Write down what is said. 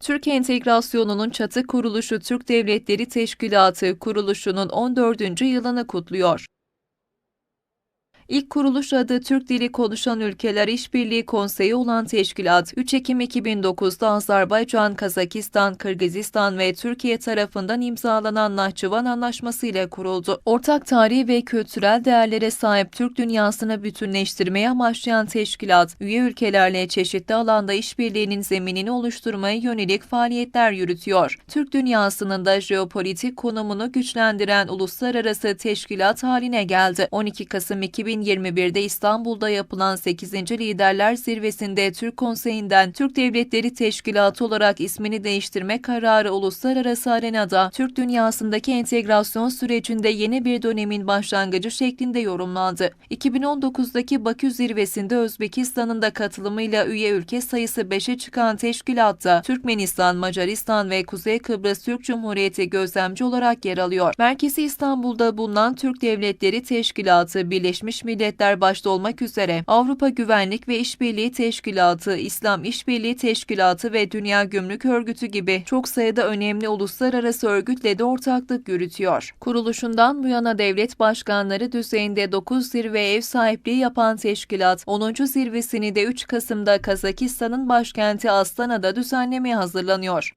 Türk entegrasyonunun çatı kuruluşu Türk Devletleri Teşkilatı kuruluşunun 14. yılını kutluyor. İlk kuruluş adı Türk Dili Konuşan Ülkeler İşbirliği Konseyi olan teşkilat, 3 Ekim 2009'da Azerbaycan, Kazakistan, Kırgızistan ve Türkiye tarafından imzalanan Nahçıvan Anlaşması ile kuruldu. Ortak tarihi ve kültürel değerlere sahip Türk dünyasını bütünleştirmeye amaçlayan teşkilat, üye ülkelerle çeşitli alanda işbirliğinin zeminini oluşturmaya yönelik faaliyetler yürütüyor. Türk dünyasının da jeopolitik konumunu güçlendiren uluslararası teşkilat haline geldi. 12 Kasım 2021'de İstanbul'da yapılan 8. Liderler Zirvesi'nde Türk Konseyi'nden Türk Devletleri Teşkilatı olarak ismini değiştirme kararı uluslararası arenada Türk dünyasındaki entegrasyon sürecinde yeni bir dönemin başlangıcı şeklinde yorumlandı. 2019'daki Bakü Zirvesi'nde Özbekistan'ın da katılımıyla üye ülke sayısı 5'e çıkan teşkilatta Türkmenistan, Macaristan ve Kuzey Kıbrıs Türk Cumhuriyeti gözlemci olarak yer alıyor. Merkezi İstanbul'da bulunan Türk Devletleri Teşkilatı, Birleşmiş Milletler başta olmak üzere Avrupa Güvenlik ve İşbirliği Teşkilatı, İslam İşbirliği Teşkilatı ve Dünya Gümrük Örgütü gibi çok sayıda önemli uluslararası örgütle de ortaklık yürütüyor. Kuruluşundan bu yana devlet başkanları düzeyinde 9 zirve ev sahipliği yapan teşkilat, 10. zirvesini de 3 Kasım'da Kazakistan'ın başkenti Astana'da düzenlemeye hazırlanıyor.